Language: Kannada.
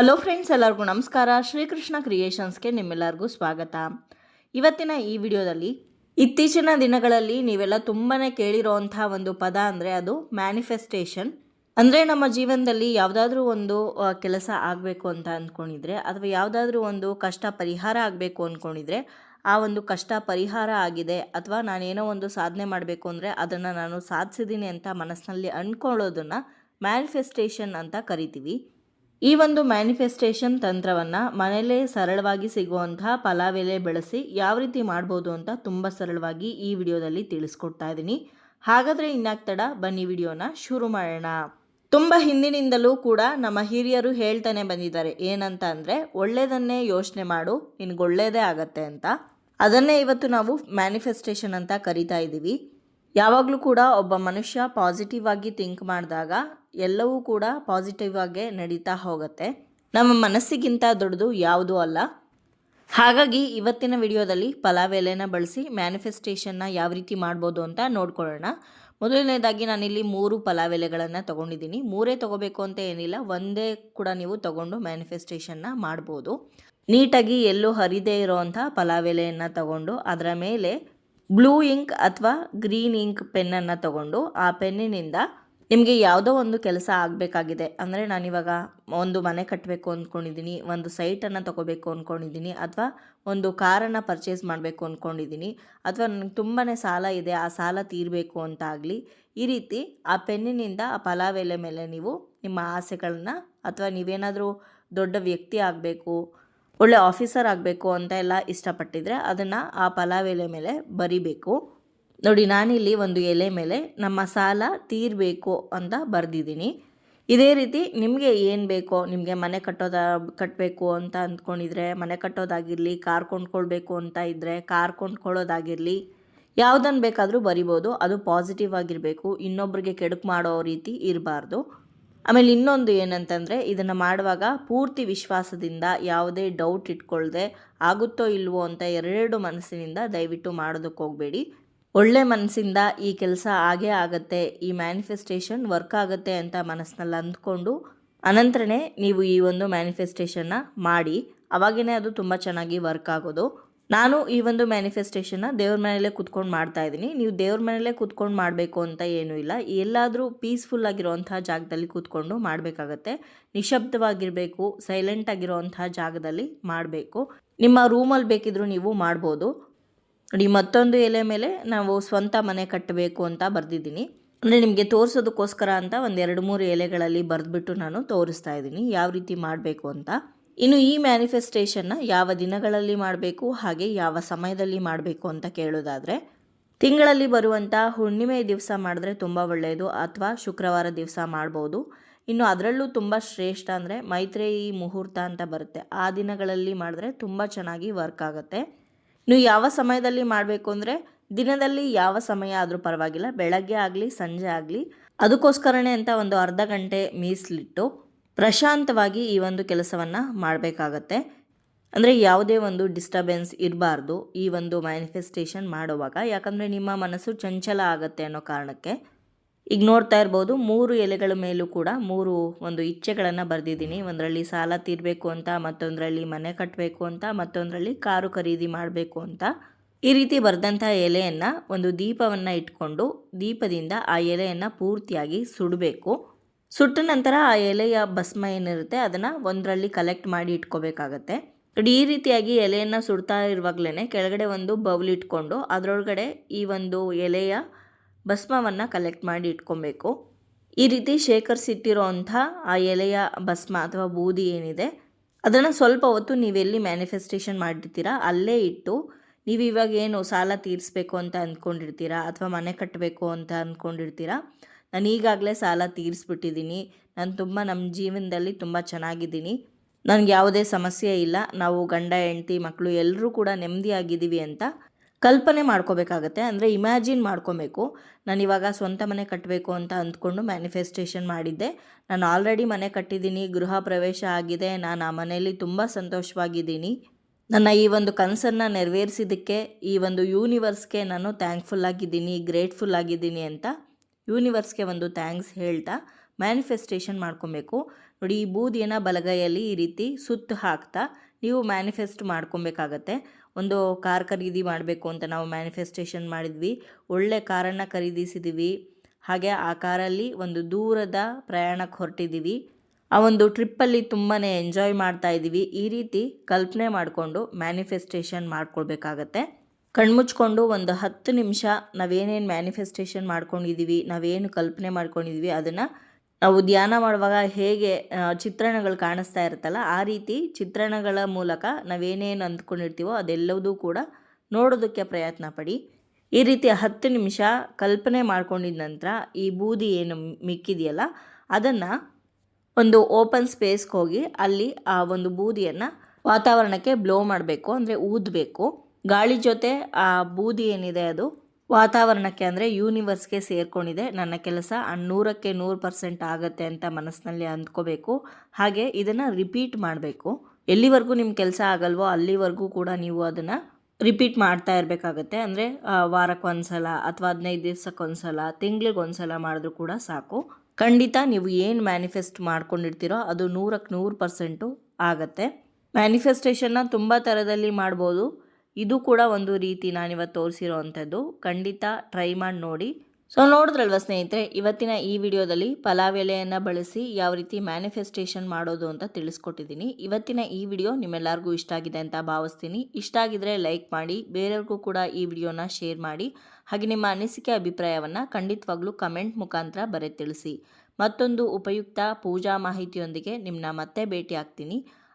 ಹಲೋ ಫ್ರೆಂಡ್ಸ್, ಎಲ್ಲರಿಗೂ ನಮಸ್ಕಾರ. ಶ್ರೀಕೃಷ್ಣ ಕ್ರಿಯೇಷನ್ಸ್ಗೆ ನಿಮ್ಮೆಲ್ಲರಿಗೂ ಸ್ವಾಗತ. ಇವತ್ತಿನ ಈ ವಿಡಿಯೋದಲ್ಲಿ ಇತ್ತೀಚಿನ ದಿನಗಳಲ್ಲಿ ನೀವೆಲ್ಲ ತುಂಬಾ ಕೇಳಿರೋವಂಥ ಒಂದು ಪದ ಅಂದರೆ ಅದು ಮ್ಯಾನಿಫೆಸ್ಟೇಷನ್. ಅಂದರೆ ನಮ್ಮ ಜೀವನದಲ್ಲಿ ಯಾವುದಾದ್ರೂ ಒಂದು ಕೆಲಸ ಆಗಬೇಕು ಅಂತ ಅಂದ್ಕೊಂಡಿದ್ರೆ ಅಥವಾ ಯಾವುದಾದ್ರೂ ಒಂದು ಕಷ್ಟ ಪರಿಹಾರ ಆಗಬೇಕು ಅಂದ್ಕೊಂಡಿದ್ರೆ ಆ ಒಂದು ಕಷ್ಟ ಪರಿಹಾರ ಆಗಿದೆ ಅಥವಾ ನಾನೇನೋ ಒಂದು ಸಾಧನೆ ಮಾಡಬೇಕು ಅಂದರೆ ಅದನ್ನು ನಾನು ಸಾಧಿಸಿದ್ದೀನಿ ಅಂತ ಮನಸ್ಸಿನಲ್ಲಿ ಅಂದ್ಕೊಳ್ಳೋದನ್ನು ಮ್ಯಾನಿಫೆಸ್ಟೇಷನ್ ಅಂತ ಕರಿತೀವಿ. ಈ ಒಂದು ಮ್ಯಾನಿಫೆಸ್ಟೇಷನ್ ತಂತ್ರವನ್ನು ಮನೆಯಲ್ಲೇ ಸರಳವಾಗಿ ಸಿಗುವಂತಹ ಎಲೆ ಬಳಸಿ ಯಾವ ರೀತಿ ಮಾಡ್ಬೋದು ಅಂತ ತುಂಬ ಸರಳವಾಗಿ ಈ ವಿಡಿಯೋದಲ್ಲಿ ತಿಳಿಸ್ಕೊಡ್ತಾ ಇದ್ದೀನಿ. ಹಾಗಾದರೆ ಇನ್ನಾಗ್ತಡ ಬನ್ನಿ ವಿಡಿಯೋನ ಶುರು ಮಾಡೋಣ. ತುಂಬ ಹಿಂದಿನಿಂದಲೂ ಕೂಡ ನಮ್ಮ ಹಿರಿಯರು ಹೇಳ್ತಾನೆ ಬಂದಿದ್ದಾರೆ, ಏನಂತ ಅಂದರೆ ಒಳ್ಳೆಯದನ್ನೇ ಯೋಚನೆ ಮಾಡು, ನಿನಗೆ ಒಳ್ಳೆಯದೇ ಆಗತ್ತೆ ಅಂತ. ಅದನ್ನೇ ಇವತ್ತು ನಾವು ಮ್ಯಾನಿಫೆಸ್ಟೇಷನ್ ಅಂತ ಕರಿತಾ ಇದ್ದೀವಿ. ಯಾವಾಗಲೂ ಕೂಡ ಒಬ್ಬ ಮನುಷ್ಯ ಪಾಸಿಟಿವ್ ಆಗಿ ಥಿಂಕ್ ಮಾಡಿದಾಗ ಎಲ್ಲವೂ ಕೂಡ ಪಾಸಿಟಿವ್ ಆಗೇ ನಡೀತಾ ಹೋಗುತ್ತೆ. ನಮ್ಮ ಮನಸ್ಸಿಗಿಂತ ದೊಡ್ಡದು ಯಾವುದೂ ಅಲ್ಲ. ಹಾಗಾಗಿ ಇವತ್ತಿನ ವಿಡಿಯೋದಲ್ಲಿ ಪಲಾವ್ ಎಲೆನ ಬಳಸಿ ಮ್ಯಾನಿಫೆಸ್ಟೇಷನ್ನ ಯಾವ ರೀತಿ ಮಾಡ್ಬೋದು ಅಂತ ನೋಡ್ಕೊಳ್ಳೋಣ. ಮೊದಲನೇದಾಗಿ ನಾನಿಲ್ಲಿ ಮೂರು ಪಲಾವ್ ಎಲೆಗಳನ್ನು ತೊಗೊಂಡಿದ್ದೀನಿ. ಮೂರೇ ತೊಗೋಬೇಕು ಅಂತ ಏನಿಲ್ಲ, ಒಂದೇ ಕೂಡ ನೀವು ತೊಗೊಂಡು ಮ್ಯಾನಿಫೆಸ್ಟೇಷನ್ನ ಮಾಡ್ಬೋದು. ನೀಟಾಗಿ ಎಲ್ಲೂ ಹರಿದೇ ಇರೋವಂಥ ಪಲಾವ್ ಎಲೆಯನ್ನು ತಗೊಂಡು ಅದರ ಮೇಲೆ ಬ್ಲೂ ಇಂಕ್ ಅಥವಾ ಗ್ರೀನ್ ಇಂಕ್ ಪೆನ್ನನ್ನು ತಗೊಂಡು ಆ ಪೆನ್ನಿನಿಂದ ನಿಮಗೆ ಯಾವುದೋ ಒಂದು ಕೆಲಸ ಆಗಬೇಕಾಗಿದೆ. ಅಂದರೆ ನಾನಿವಾಗ ಒಂದು ಮನೆ ಕಟ್ಟಬೇಕು ಅಂದ್ಕೊಂಡಿದ್ದೀನಿ ಒಂದು ಸೈಟನ್ನು ತೊಗೋಬೇಕು ಅಂದ್ಕೊಂಡಿದ್ದೀನಿ ಅಥವಾ ಒಂದು ಕಾರನ್ನು ಪರ್ಚೇಸ್ ಮಾಡಬೇಕು ಅಂದ್ಕೊಂಡಿದ್ದೀನಿ ಅಥವಾ ನನಗೆ ತುಂಬಾ ಸಾಲ ಇದೆ, ಆ ಸಾಲ ತೀರಬೇಕು ಅಂತ ಆಗಲಿ ಈ ರೀತಿ ಆ ಪೆನ್ನಿನಿಂದ ಆ ಪಲಾವೆಲೆ ಮೇಲೆ ನೀವು ನಿಮ್ಮ ಆಸೆಗಳನ್ನ ಅಥವಾ ನೀವೇನಾದರೂ ದೊಡ್ಡ ವ್ಯಕ್ತಿ ಆಗಬೇಕು ಒಳ್ಳೆ ಆಫೀಸರ್ ಆಗಬೇಕು ಅಂತ ಎಲ್ಲ ಇಷ್ಟಪಟ್ಟಿದ್ರೆ ಅದನ್ನು ಆ ಪಲಾವ್ ಎಲೆ ಮೇಲೆ ಬರಿಬೇಕು. ನೋಡಿ, ನಾನಿಲ್ಲಿ ಒಂದು ಎಲೆ ಮೇಲೆ ನಮ್ಮ ಸಾಲ ತೀರಬೇಕು ಅಂತ ಬರೆದಿದ್ದೀನಿ. ಇದೇ ರೀತಿ ನಿಮಗೆ ಏನು ಬೇಕೋ, ನಿಮಗೆ ಮನೆ ಕಟ್ಟೋದ ಕಟ್ಟಬೇಕು ಅಂತ ಅಂದ್ಕೊಂಡಿದ್ರೆ, ಮನೆ ಕಟ್ಟೋದಾಗಿರಲಿ, ಕಾರ್ ಕೊಂಡ್ಕೊಳ್ಬೇಕು ಅಂತ ಇದ್ದರೆ ಕಾರ್ ಕೊಂಡ್ಕೊಳ್ಳೋದಾಗಿರಲಿ ಯಾವುದನ್ನು ಬೇಕಾದರೂ ಬರಿಬೋದು. ಅದು ಪಾಸಿಟಿವ್ ಆಗಿರಬೇಕು. ಇನ್ನೊಬ್ರಿಗೆ ಕೆಡುಕು ಮಾಡೋ ರೀತಿ ಇರಬಾರ್ದು. ಆಮೇಲೆ ಇನ್ನೊಂದು ಏನಂತಂದರೆ, ಇದನ್ನು ಮಾಡುವಾಗ ಪೂರ್ತಿ ವಿಶ್ವಾಸದಿಂದ ಯಾವುದೇ ಡೌಟ್ ಇಟ್ಕೊಳ್ಳದೆ ಆಗುತ್ತೋ ಇಲ್ವೋ ಅಂತ ಎರಡೆರಡು ಮನಸ್ಸಿನಿಂದ ದಯವಿಟ್ಟು ಮಾಡೋದಕ್ಕೆ ಹೋಗಬೇಡಿ. ಒಳ್ಳೆ ಮನಸ್ಸಿಂದ ಈ ಕೆಲಸ ಆಗೇ ಆಗತ್ತೆ, ಈ ಮ್ಯಾನಿಫೆಸ್ಟೇಷನ್ ವರ್ಕ್ ಆಗುತ್ತೆ ಅಂತ ಮನಸ್ಸಿನಲ್ಲಿ ಅಂದ್ಕೊಂಡು ಅನಂತರನೇ ನೀವು ಈ ಒಂದು ಮ್ಯಾನಿಫೆಸ್ಟೇಷನ್ನ ಮಾಡಿ ಅವಾಗೇ ಅದು ತುಂಬ ಚೆನ್ನಾಗಿ ವರ್ಕ್ ಆಗೋದು. ನಾನು ಈ ಒಂದು ಮ್ಯಾನಿಫೆಸ್ಟೇಷನ್ನ ದೇವ್ರ ಮನೆಯಲ್ಲೇ ಕುತ್ಕೊಂಡು ಮಾಡ್ತಾ ಇದ್ದೀನಿ. ನೀವು ದೇವ್ರ ಮನೆಯಲ್ಲೇ ಕುತ್ಕೊಂಡು ಮಾಡಬೇಕು ಅಂತ ಏನೂ ಇಲ್ಲ. ಎಲ್ಲಾದರೂ ಪೀಸ್ಫುಲ್ ಆಗಿರುವಂತಹ ಜಾಗದಲ್ಲಿ ಕೂತ್ಕೊಂಡು ಮಾಡಬೇಕಾಗತ್ತೆ. ನಿಶಬ್ದವಾಗಿರಬೇಕು ಸೈಲೆಂಟ್ ಆಗಿರುವಂತಹ ಜಾಗದಲ್ಲಿ ಮಾಡಬೇಕು. ನಿಮ್ಮ ರೂಮಲ್ಲಿ ಬೇಕಿದ್ರೂ ನೀವು ಮಾಡ್ಬೋದು. ನೋಡಿ, ಮತ್ತೊಂದು ಎಲೆ ಮೇಲೆ ನಾವು ಸ್ವಂತ ಮನೆ ಕಟ್ಟಬೇಕು ಅಂತ ಬರೆದಿದ್ದೀನಿ. ಅಂದರೆ ನಿಮಗೆ ತೋರಿಸೋದಕ್ಕೋಸ್ಕರ ಅಂತ ಒಂದು ಎರಡು ಮೂರು ಎಲೆಗಳಲ್ಲಿ ಬರೆದ್ಬಿಟ್ಟು ನಾನು ತೋರಿಸ್ತಾ ಇದ್ದೀನಿ. ಯಾವ ರೀತಿ ಮಾಡಬೇಕು ಅಂತ. ಇನ್ನು ಈ ಮ್ಯಾನಿಫೆಸ್ಟೇಷನ್ನ ಯಾವ ದಿನಗಳಲ್ಲಿ ಮಾಡಬೇಕು, ಹಾಗೆ ಯಾವ ಸಮಯದಲ್ಲಿ ಮಾಡಬೇಕು ಅಂತ ಕೇಳೋದಾದರೆ, ತಿಂಗಳಲ್ಲಿ ಬರುವಂಥ ಹುಣ್ಣಿಮೆ ದಿವಸ ಮಾಡಿದ್ರೆ ತುಂಬ ಒಳ್ಳೆಯದು, ಅಥವಾ ಶುಕ್ರವಾರ ದಿವಸ ಮಾಡ್ಬೋದು. ಇನ್ನು ಅದರಲ್ಲೂ ತುಂಬ ಶ್ರೇಷ್ಠ ಅಂದರೆ ಮೈತ್ರೇಯಿ ಮುಹೂರ್ತ ಅಂತ ಬರುತ್ತೆ. ಆ ದಿನಗಳಲ್ಲಿ ಮಾಡಿದ್ರೆ ತುಂಬ ಚೆನ್ನಾಗಿ ವರ್ಕ್ ಆಗುತ್ತೆ. ಇನ್ನು ಯಾವ ಸಮಯದಲ್ಲಿ ಮಾಡಬೇಕು ಅಂದರೆ, ದಿನದಲ್ಲಿ ಯಾವ ಸಮಯ ಆದರೂ ಪರವಾಗಿಲ್ಲ, ಬೆಳಗ್ಗೆ ಆಗಲಿ, ಸಂಜೆ ಆಗಲಿ, ಅದಕ್ಕೋಸ್ಕರನೇ ಅಂತ ಒಂದು ಅರ್ಧ ಗಂಟೆ ಮೀಸಲಿಟ್ಟು ಪ್ರಶಾಂತವಾಗಿ ಈ ಒಂದು ಕೆಲಸವನ್ನು ಮಾಡಬೇಕಾಗತ್ತೆ. ಅಂದರೆ ಯಾವುದೇ ಒಂದು ಡಿಸ್ಟರ್ಬೆನ್ಸ್ ಇರಬಾರ್ದು ಈ ಒಂದು ಮ್ಯಾನಿಫೆಸ್ಟೇಷನ್ ಮಾಡುವಾಗ. ಯಾಕಂದರೆ ನಿಮ್ಮ ಮನಸ್ಸು ಚಂಚಲ ಆಗುತ್ತೆ ಅನ್ನೋ ಕಾರಣಕ್ಕೆ. ಈಗ ನೋಡ್ತಾ ಇರ್ಬೋದು, ಮೂರು ಎಲೆಗಳ ಮೇಲೂ ಕೂಡ ಮೂರು ಒಂದು ಇಚ್ಛೆಗಳನ್ನು ಬರೆದಿದ್ದೀನಿ. ಒಂದರಲ್ಲಿ ಸಾಲ ತೀರಬೇಕು ಅಂತ, ಮತ್ತೊಂದರಲ್ಲಿ ಮನೆ ಕಟ್ಟಬೇಕು ಅಂತ, ಮತ್ತೊಂದರಲ್ಲಿ ಕಾರು ಖರೀದಿ ಮಾಡಬೇಕು ಅಂತ. ಈ ರೀತಿ ಬರೆದಂಥ ಎಲೆಯನ್ನು ಒಂದು ದೀಪವನ್ನು ಇಟ್ಕೊಂಡು ದೀಪದಿಂದ ಆ ಎಲೆಯನ್ನು ಪೂರ್ತಿಯಾಗಿ ಸುಡಬೇಕು. ಸುಟ್ಟ ನಂತರ ಆ ಎಲೆಯ ಭಸ್ಮ ಏನಿರುತ್ತೆ ಅದನ್ನು ಒಂದರಲ್ಲಿ ಕಲೆಕ್ಟ್ ಮಾಡಿ ಇಟ್ಕೋಬೇಕಾಗತ್ತೆ. ಈ ರೀತಿಯಾಗಿ ಎಲೆಯನ್ನು ಸುಡ್ತಾ ಇರುವಾಗಲೇ ಕೆಳಗಡೆ ಒಂದು ಬೌಲ್ ಇಟ್ಕೊಂಡು ಅದರೊಳಗಡೆ ಈ ಒಂದು ಎಲೆಯ ಭಸ್ಮವನ್ನು ಕಲೆಕ್ಟ್ ಮಾಡಿ ಇಟ್ಕೊಬೇಕು. ಈ ರೀತಿ ಶೇಖರಿಸಿಟ್ಟಿರೋ ಅಂಥ ಆ ಎಲೆಯ ಭಸ್ಮ ಅಥವಾ ಬೂದಿ ಏನಿದೆ, ಅದನ್ನು ಸ್ವಲ್ಪ ಹೊತ್ತು ನೀವೆಲ್ಲಿ ಮ್ಯಾನಿಫೆಸ್ಟೇಷನ್ ಮಾಡಿರ್ತೀರಾ ಅಲ್ಲೇ ಇಟ್ಟು ನೀವು ಇವಾಗ ಏನು ಸಾಲ ತೀರಿಸ್ಬೇಕು ಅಂತ ಅಂದ್ಕೊಂಡಿರ್ತೀರಾ ಅಥವಾ ಮನೆ ಕಟ್ಟಬೇಕು ಅಂತ ಅಂದ್ಕೊಂಡಿರ್ತೀರಾ ನಾನು ಈಗಾಗಲೇ ಸಾಲ ತೀರಿಸ್ಬಿಟ್ಟಿದ್ದೀನಿ. ನಾನು ತುಂಬ ನಮ್ಮ ಜೀವನದಲ್ಲಿ ತುಂಬ ಚೆನ್ನಾಗಿದ್ದೀನಿ. ನನಗೆ ಯಾವುದೇ ಸಮಸ್ಯೆ ಇಲ್ಲ. ನಾವು ಗಂಡ, ಹೆಂಡತಿ, ಮಕ್ಕಳು ಎಲ್ಲರೂ ಕೂಡ ನೆಮ್ಮದಿಯಾಗಿದ್ದೀವಿ ಅಂತ ಕಲ್ಪನೆ ಮಾಡ್ಕೋಬೇಕಾಗತ್ತೆ. ಅಂದರೆ ಇಮ್ಯಾಜಿನ್ ಮಾಡ್ಕೊಬೇಕು. ನಾನು ಇವಾಗ ಸ್ವಂತ ಮನೆ ಕಟ್ಟಬೇಕು ಅಂತ ಅಂದ್ಕೊಂಡು ಮ್ಯಾನಿಫೆಸ್ಟೇಷನ್ ಮಾಡಿದ್ದೆ. ನಾನು ಆಲ್ರೆಡಿ ಮನೆ ಕಟ್ಟಿದ್ದೀನಿ. ಗೃಹ ಪ್ರವೇಶ ಆಗಿದೆ. ನಾನು ಆ ಮನೆಯಲ್ಲಿ ತುಂಬ ಸಂತೋಷವಾಗಿದ್ದೀನಿ. ನನ್ನ ಈ ಒಂದು ಕನಸನ್ನು ನೆರವೇರಿಸಿದ್ದಕ್ಕೆ, ಈ ಒಂದು ಯೂನಿವರ್ಸ್ಗೆ ನಾನು ಥ್ಯಾಂಕ್ಫುಲ್ ಆಗಿದ್ದೀನಿ ಗ್ರೇಟ್ಫುಲ್ ಆಗಿದ್ದೀನಿ ಅಂತ ಯೂನಿವರ್ಸ್ಗೆ ಒಂದು ಥ್ಯಾಂಕ್ಸ್ ಹೇಳ್ತಾ ಮ್ಯಾನಿಫೆಸ್ಟೇಷನ್ ಮಾಡ್ಕೊಬೇಕು. ನೋಡಿ, ಈ ಬೂದಿಯನ್ನು ಬಲಗೈಯಲ್ಲಿ ಈ ರೀತಿ ಸುತ್ತು ಹಾಕ್ತಾ ನೀವು ಮ್ಯಾನಿಫೆಸ್ಟ್ ಮಾಡ್ಕೊಬೇಕಾಗತ್ತೆ. ಒಂದು ಕಾರ್ ಖರೀದಿ ಮಾಡಬೇಕು ಅಂತ ನಾವು ಮ್ಯಾನಿಫೆಸ್ಟೇಷನ್ ಮಾಡಿದ್ವಿ. ಒಳ್ಳೆ ಕಾರನ್ನು ಖರೀದಿಸಿದ್ದೀವಿ ಹಾಗೆ ಆ ಕಾರಲ್ಲಿ ಒಂದು ದೂರದ ಪ್ರಯಾಣಕ್ಕೆ ಹೊರಟಿದ್ದೀವಿ ಆ ಒಂದು ಟ್ರಿಪ್ಪಲ್ಲಿ ತುಂಬಾ ಎಂಜಾಯ್ ಮಾಡ್ತಾ ಇದ್ದೀವಿ ಈ ರೀತಿ ಕಲ್ಪನೆ ಮಾಡಿಕೊಂಡು ಮ್ಯಾನಿಫೆಸ್ಟೇಷನ್ ಮಾಡ್ಕೊಳ್ಬೇಕಾಗತ್ತೆ. ಕಣ್ಮುಚ್ಕೊಂಡು ಒಂದು ಹತ್ತು ನಿಮಿಷ ನಾವೇನೇನು ಮ್ಯಾನಿಫೆಸ್ಟೇಷನ್ ಮಾಡ್ಕೊಂಡಿದ್ದೀವಿ ನಾವೇನು ಕಲ್ಪನೆ ಮಾಡ್ಕೊಂಡಿದ್ದೀವಿ ಅದನ್ನು ನಾವು ಧ್ಯಾನ ಮಾಡುವಾಗ ಹೇಗೆ ಚಿತ್ರಣಗಳು ಕಾಣಿಸ್ತಾ ಇರುತ್ತಲ್ಲ, ಆ ರೀತಿ ಚಿತ್ರಣಗಳ ಮೂಲಕ ನಾವೇನೇನು ಅಂದ್ಕೊಂಡಿರ್ತೀವೋ ಅದೆಲ್ಲವೂ ಕೂಡ ನೋಡೋದಕ್ಕೆ ಪ್ರಯತ್ನ ಪಡಿ. ಈ ರೀತಿ ಹತ್ತು ನಿಮಿಷ ಕಲ್ಪನೆ ಮಾಡ್ಕೊಂಡಿದ ನಂತರ ಈ ಬೂದಿ ಏನು ಮಿಕ್ಕಿದೆಯಲ್ಲ, ಅದನ್ನು ಒಂದು ಓಪನ್ ಸ್ಪೇಸ್ಗೆ ಹೋಗಿ ಅಲ್ಲಿ ಆ ಒಂದು ಬೂದಿಯನ್ನು ವಾತಾವರಣಕ್ಕೆ ಬ್ಲೋ ಮಾಡಬೇಕು, ಅಂದರೆ ಊದಬೇಕು. ಗಾಳಿ ಜೊತೆ ಆ ಬೂದಿ ಏನಿದೆ ಅದು ವಾತಾವರಣಕ್ಕೆ ಅಂದರೆ ಯೂನಿವರ್ಸ್ಗೆ ಸೇರ್ಕೊಂಡಿದೆ. ನನ್ನ ಕೆಲಸ ನೂರಕ್ಕೆ ನೂರು ಪರ್ಸೆಂಟ್ ಆಗುತ್ತೆ ಅಂತ ಮನಸ್ಸಿನಲ್ಲಿ ಅಂದ್ಕೋಬೇಕು. ಹಾಗೆ ಇದನ್ನು ರಿಪೀಟ್ ಮಾಡಬೇಕು. ಎಲ್ಲಿವರೆಗೂ ನಿಮ್ಮ ಕೆಲಸ ಆಗಲ್ವೋ ಅಲ್ಲಿವರೆಗೂ ಕೂಡ ನೀವು ಅದನ್ನು ರಿಪೀಟ್ ಮಾಡ್ತಾ ಇರಬೇಕಾಗತ್ತೆ. ಅಂದರೆ ವಾರಕ್ಕೆ ಒಂದ್ಸಲ ಅಥವಾ ಹದಿನೈದು ದಿವ್ಸಕ್ಕೆ ಒಂದ್ಸಲ, ತಿಂಗ್ಳಿಗೆ ಒಂದ್ಸಲ ಮಾಡಿದ್ರೂ ಕೂಡ ಸಾಕು. ಖಂಡಿತ ನೀವು ಏನು ಮ್ಯಾನಿಫೆಸ್ಟ್ ಮಾಡ್ಕೊಂಡಿರ್ತೀರೋ ಅದು ನೂರಕ್ಕೆ ನೂರು ಪರ್ಸೆಂಟು ಆಗತ್ತೆ. ಮ್ಯಾನಿಫೆಸ್ಟೇಷನ್ನ ತುಂಬ ಥರದಲ್ಲಿ ಮಾಡ್ಬೋದು. ಇದು ಕೂಡ ಒಂದು ರೀತಿ ನಾನಿವತ್ತು ತೋರಿಸಿರೋ ಅಂಥದ್ದು. ಖಂಡಿತ ಟ್ರೈ ಮಾಡಿ ನೋಡಿ. ಸೊ ನೋಡಿದ್ರಲ್ವ ಸ್ನೇಹಿತರೆ, ಇವತ್ತಿನ ಈ ವಿಡಿಯೋದಲ್ಲಿ ಪಲಾವ್ ಎಲೆಯನ್ನು ಬಳಸಿ ಯಾವ ರೀತಿ ಮ್ಯಾನಿಫೆಸ್ಟೇಷನ್ ಮಾಡೋದು ಅಂತ ತಿಳಿಸ್ಕೊಟ್ಟಿದ್ದೀನಿ. ಇವತ್ತಿನ ಈ ವಿಡಿಯೋ ನಿಮ್ಮೆಲ್ಲರಿಗೂ ಇಷ್ಟ ಆಗಿದೆ ಅಂತ ಭಾವಿಸ್ತೀನಿ. ಇಷ್ಟ ಆಗಿದ್ರೆ ಲೈಕ್ ಮಾಡಿ, ಬೇರೆಯವ್ರಿಗೂ ಕೂಡ ಈ ವಿಡಿಯೋನ ಶೇರ್ ಮಾಡಿ. ಹಾಗೆ ನಿಮ್ಮ ಅನಿಸಿಕೆ ಅಭಿಪ್ರಾಯವನ್ನು ಖಂಡಿತವಾಗ್ಲೂ ಕಮೆಂಟ್ ಮುಖಾಂತರ ಬರೆ ತಿಳಿಸಿ. ಮತ್ತೊಂದು ಉಪಯುಕ್ತ ಪೂಜಾ ಮಾಹಿತಿಯೊಂದಿಗೆ ನಿಮ್ಮನ್ನ ಮತ್ತೆ ಭೇಟಿ ಆಗ್ತೀನಿ